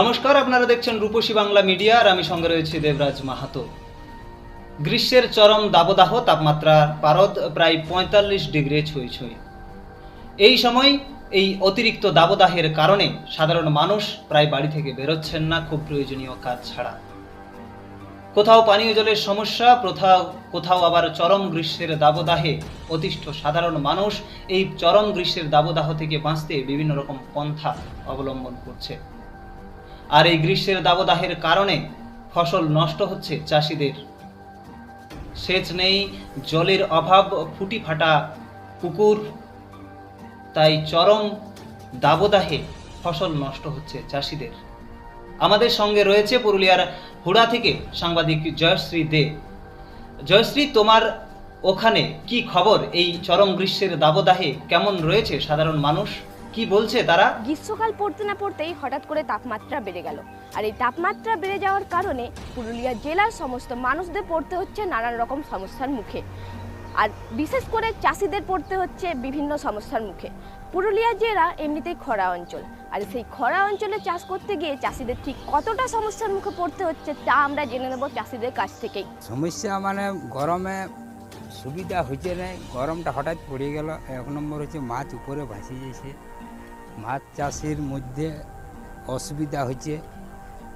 নমস্কার, আপনারা দেখছেন রূপসী বাংলা মিডিয়া আর আমি সঙ্গে রয়েছি দেবরাজ মাহাতো। গ্রীষ্মের চরম দাবদাহ তাপমাত্রা পারদ প্রায় পঁয়তাল্লিশ ডিগ্রি ছুঁই ছুঁই। এই সময় এই অতিরিক্ত দাবদাহের কারণে সাধারণ মানুষ প্রায় বাড়ি থেকে বেরোচ্ছেন না, খুব প্রয়োজনীয় কাজ ছাড়া। কোথাও পানীয় জলের সমস্যা কোথাও কোথাও আবার চরম গ্রীষ্মের দাবদাহে অতিষ্ঠ সাধারণ মানুষ এই চরম গ্রীষ্মের দাবদাহ থেকে বাঁচতে বিভিন্ন রকম পন্থা অবলম্বন করছে। আর এই গ্রীষ্মের দাবদাহের কারণে ফসল নষ্ট হচ্ছে চাষিদের। সেচ নেই, জলের অভাব, ফুটি ফাটা, পুকুর, তাই চরম দাবদাহে ফসল নষ্ট হচ্ছে চাষিদের। আমাদের সঙ্গে রয়েছে পুরুলিয়ার হুড়া থেকে সাংবাদিক জয়শ্রী দে। জয়শ্রী, তোমার ওখানে কি খবর? এই চরম গ্রীষ্মের দাবদাহে কেমন রয়েছে সাধারণ মানুষ? কি বলছে তারা? গ্রীষ্মকাল পড়তে না পড়তেই হঠাৎ করে তাপমাত্রা বেড়ে গেল। আর এই তাপমাত্রা বেড়ে যাওয়ার কারণে পুরুলিয়া জেলার সমস্ত মানুষদের পড়তে হচ্ছে নানান রকম সমস্যার মুখে। আর বিশেষ করে চাষিদের পড়তে হচ্ছে বিভিন্ন সমস্যার মুখে। পুরুলিয়া জেলা এমনিতেই খরা অঞ্চল। আর সেই খরা অঞ্চলে চাষ করতে গিয়ে চাষিদের ঠিক কতটা সমস্যার মুখে পড়তে হচ্ছে তা আমরা জেনে নেব চাষিদের কাছ থেকেই। সমস্যা মানে গরমে সুবিধা হচ্ছে না গরমটা হঠাৎ পড়ে গেল। এক নম্বর হচ্ছে মাছ উপরে ভাসি যাচ্ছে মাছ চাষের মধ্যে অসুবিধা হচ্ছে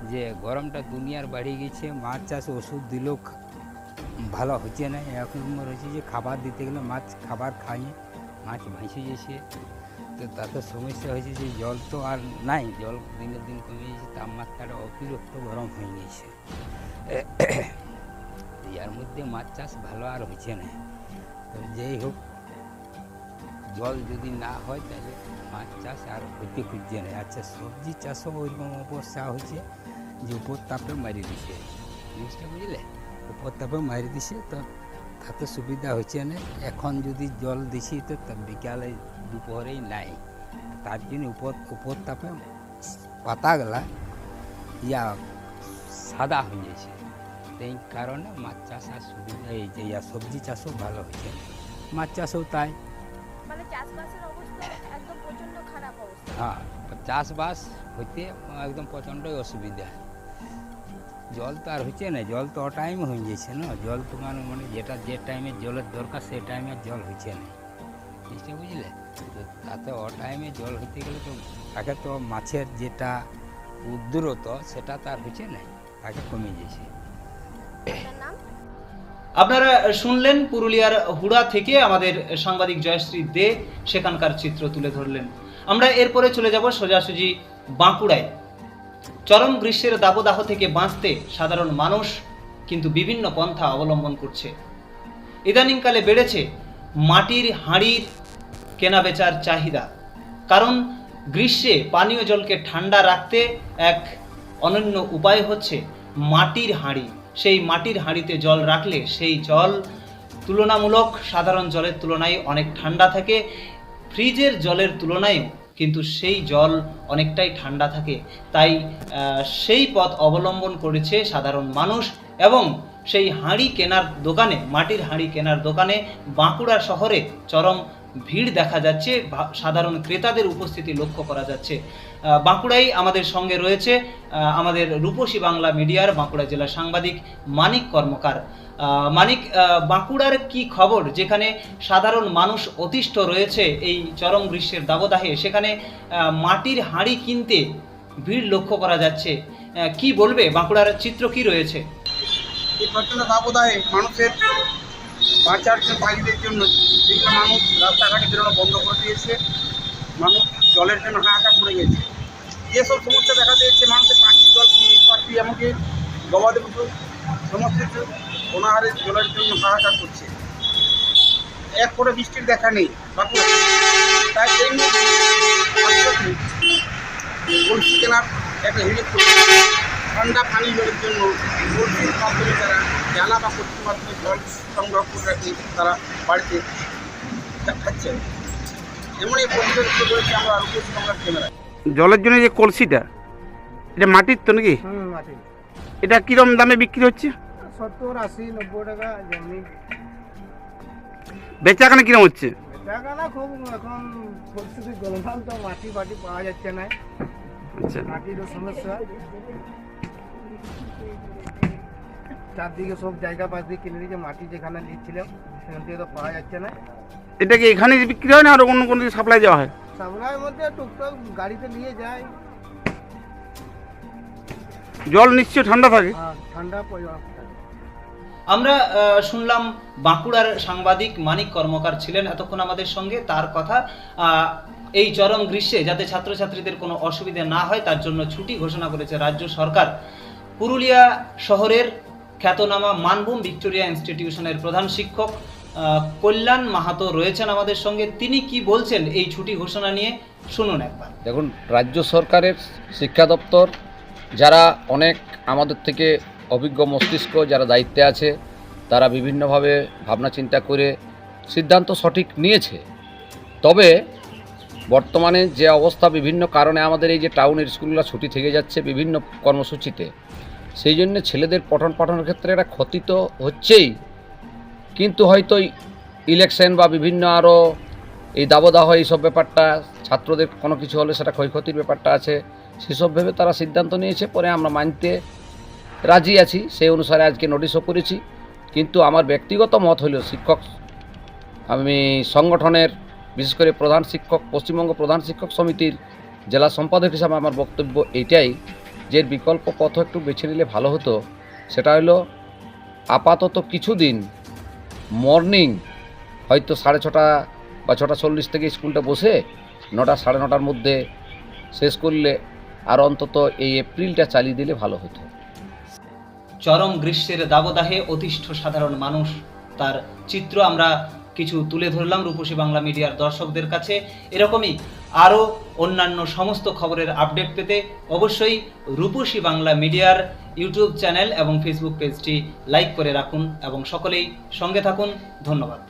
যে গরমটা দুনিয়ার বাড়ি গেছে, মাছ চাষ ওষুধ দিলেও ভালো হচ্ছে না। নম্বর হচ্ছে যে খাবার দিতে গেলে মাছ খাবার খাই মাছ ভাসি যাচ্ছে তো তাতে সমস্যা হয়েছে যে জল তো আর নাই, জল দিনের দিন কমে গেছে, তাপমাত্রাটা অতিরিক্ত গরম হয়ে গেছে। ইয়ার মধ্যে মাছ চাষ ভালো আর হচ্ছে না। তো যেই হোক জল যদি না হয়, তাহলে মাছ চাষ আর হইতে খুঁজছে না। আচ্ছা সবজি চাষও ওইরকম অবস্থা হচ্ছে যে উপর তাপে মারি দিছে। জিনিসটা বুঝলে? উপর তাপে মারি দিছে, তো তাতে সুবিধা হচ্ছে না। এখন যদি জল দিছি, তো বিকালে দুপুরেই নাই। তার জন্য উপর উপর তাপে পাতাগুলা ইয়া সাদা হয়ে যাচ্ছে এই কারণে মাছ চাষ আর সুবিধা যে ইয়া সবজি চাষও ভালো হচ্ছে মাছ চাষও তাই। মানে চাষবাসের অবস্থা একদম প্রচণ্ড খারাপ অবস্থা। হ্যাঁ চাষবাস হইতে একদম প্রচণ্ডই অসুবিধা। জল তো আর হচ্ছে না জল তো টাইম হয়ে যাচ্ছে না। জল তো মানে মানে যেটা যে টাইমে জলের দরকার সেই টাইমে জল হচ্ছে না। জিনিসটা বুঝলে? তো তাতে অ টাইমে জল হইতে গেলে তো তাকে তো মাছের যেটা উদ্দূরত সেটা তো আর হচ্ছে না তাকে কমে যাচ্ছে নাম? আপনারা শুনলেন পুরুলিয়ার হুড়া থেকে আমাদের সাংবাদিক জয়শ্রী দে সেখানকার চিত্র তুলে ধরলেন। আমরা এরপরে চলে যাব সোজাসুজি বাঁকুড়ায়। চরম গ্রীষ্মের দাবদাহ থেকে বাঁচতে সাধারণ মানুষ কিন্তু বিভিন্ন পন্থা অবলম্বন করছে। ইদানিংকালে বেড়েছে মাটির হাঁড়ির কেনা বেচার চাহিদা। কারণ গ্রীষ্মে পানীয় জলকে ঠান্ডা রাখতে এক অনন্য উপায় হচ্ছে মাটির হাঁড়ি। সেই মাটির হাঁড়িতে জল রাখলে সেই জল তুলনামূলক সাধারণ জলের তুলনায় অনেক ঠান্ডা থাকে। ফ্রিজের জলের তুলনায় কিন্তু সেই জল অনেকটাই ঠান্ডা থাকে। তাই সেই পথ অবলম্বন করেছে সাধারণ মানুষ এবং সেই হাঁড়ি কেনার দোকানে, মাটির হাঁড়ি কেনার দোকানে বাঁকুড়া শহরে চরম ভিড় দেখা যাচ্ছে সাধারণ ক্রেতাদের উপস্থিতি লক্ষ্য করা যাচ্ছে। বাঁকুড়াই আমাদের সঙ্গে রয়েছে আমাদের রূপসী বাংলা মিডিয়ার বাঁকুড়া জেলার সাংবাদিক মানিক কর্মকার। মানিক বাঁকুড়ার কি খবর? যেখানে সাধারণ মানুষ অতিষ্ঠ রয়েছে এই চরম গ্রীষ্মের দাবদাহে, সেখানে মাটির হাঁড়ি কিনতে ভিড় লক্ষ্য করা যাচ্ছে। কি বলবে? বাঁকুড়ার চিত্র কি রয়েছে? এই প্রচণ্ড দাবদাহে মানুষের বাঁচার জন্য জন্য বিভিন্ন মানুষ রাস্তাঘাটে বেরোনো বন্ধ করে দিয়েছে, মানুষ জলের জন্য হাহাকার পড়ে গেছে। যেসব সমস্যা দেখা দিয়েছে মানুষের পাখি জল পাখি, এমনকি গবাদি পশু, সমস্ত কিছু অনাহারের জলের জন্য হাহাকার করছে। এক করে বৃষ্টির দেখা নেই বাঁকুড়া তাই এই বলছি কেনার একটা হিড়িক ঠান্ডা পানি জলের জন্য বলছির মাধ্যমে তারা জানা বা মাধ্যমে জল সংগ্রহ করে রাখি, তারা বাড়িতে পরিবেশ আমরা ক্যামেরায়। জলের জন্য যে কলসিটা এটা মাটির তো নাকি? এটা কিরম দামে বিক্রি হচ্ছে? সত্তর আশি নব্বই টাকা যেমনি। বেচাকেনা কিরম হচ্ছে? খুব এখন পরিস্থিতি তো মাটি ফাটি পাওয়া যাচ্ছে না। আচ্ছা। মাটিরও সমস্যা। চারদিকে সব জায়গা পাশ দিয়ে কিনে দিয়েছে মাটি যেখানে নিচ্ছিলাম সেখান থেকে তো পাওয়া যাচ্ছে না। এটা কি এখানে বিক্রি হয় না আর অন্য কোনো সাপ্লাই দেওয়া হয়? সামনের মধ্যে টুকটাক গাড়িতে নিয়ে যায়। জল নিশ্চয় ঠান্ডা থাকে? ঠান্ডা আমরা শুনলাম বাঁকুড়ার সাংবাদিক মানিক কর্মকার ছিলেন এতক্ষণ আমাদের সঙ্গে তার কথা এই চরম গ্রীষ্মে যাতে ছাত্রছাত্রীদের কোনো অসুবিধা না হয় তার জন্য ছুটি ঘোষণা করেছে রাজ্য সরকার। পুরুলিয়া শহরের খ্যাতনামা মানভূম ভিক্টোরিয়া ইনস্টিটিউশনের প্রধান শিক্ষক কল্যাণ মাহাতো রয়েছেন আমাদের সঙ্গে। তিনি কি বলছেন এই ছুটি ঘোষণা নিয়ে? শুনুন একবার। দেখুন, রাজ্য সরকারের শিক্ষা দপ্তর, যারা অনেক আমাদের থেকে অভিজ্ঞ মস্তিষ্ক, যারা দায়িত্বে আছে, তারা বিভিন্নভাবে ভাবনা চিন্তা করে সিদ্ধান্ত সঠিক নিয়েছে। তবে বর্তমানে যে অবস্থা, বিভিন্ন কারণে আমাদের এই যে টাউনের স্কুলগুলো ছুটি থেকে যাচ্ছে বিভিন্ন কর্মসূচিতে সেই জন্য ছেলেদের পঠন পাঠনের ক্ষেত্রে এটা ক্ষতি তো হচ্ছেই। কিন্তু হয়তো ইলেকশন বা বিভিন্ন আরও এই দাবদাহ এইসব ব্যাপারটা, ছাত্রদের কোনো কিছু হলে সেটা ক্ষয়ক্ষতির ব্যাপারটা আছে, সেসব ভেবে তারা সিদ্ধান্ত নিয়েছে, পরে আমরা মানতে রাজি আছি, সেই অনুসারে আজকে নোটিশও করেছি। কিন্তু আমার ব্যক্তিগত মত হলো শিক্ষক, আমি সংগঠনের, বিশেষ করে প্রধান শিক্ষক, পশ্চিমবঙ্গ প্রধান শিক্ষক সমিতির জেলা সম্পাদক হিসাবে আমার বক্তব্য এইটাই যে বিকল্প পথ একটু বেছে নিলে ভালো হতো, সেটা হলো আপাতত কিছুদিন মর্নিং হয়তো সাড়ে ছটা বা ছটা চল্লিশ থেকে স্কুলটা বসে নটা সাড়ে নটার মধ্যে শেষ করলে আর অন্তত এই এপ্রিলটা চালিয়ে দিলে ভালো হতো। চরম গ্রীষ্মের দাবদাহে অতিষ্ঠ সাধারণ মানুষ, তার চিত্র আমরা কিছু তুলে ধরলাম রূপসী বাংলা মিডিয়ার দর্শকদের কাছে। এরকমই আরও অন্যান্য সমস্ত খবরের আপডেট পেতে অবশ্যই রূপসী বাংলা মিডিয়ার ইউটিউব চ্যানেল এবং ফেসবুক পেজটি লাইক করে রাখুন এবং সকলেই সঙ্গে থাকুন। ধন্যবাদ।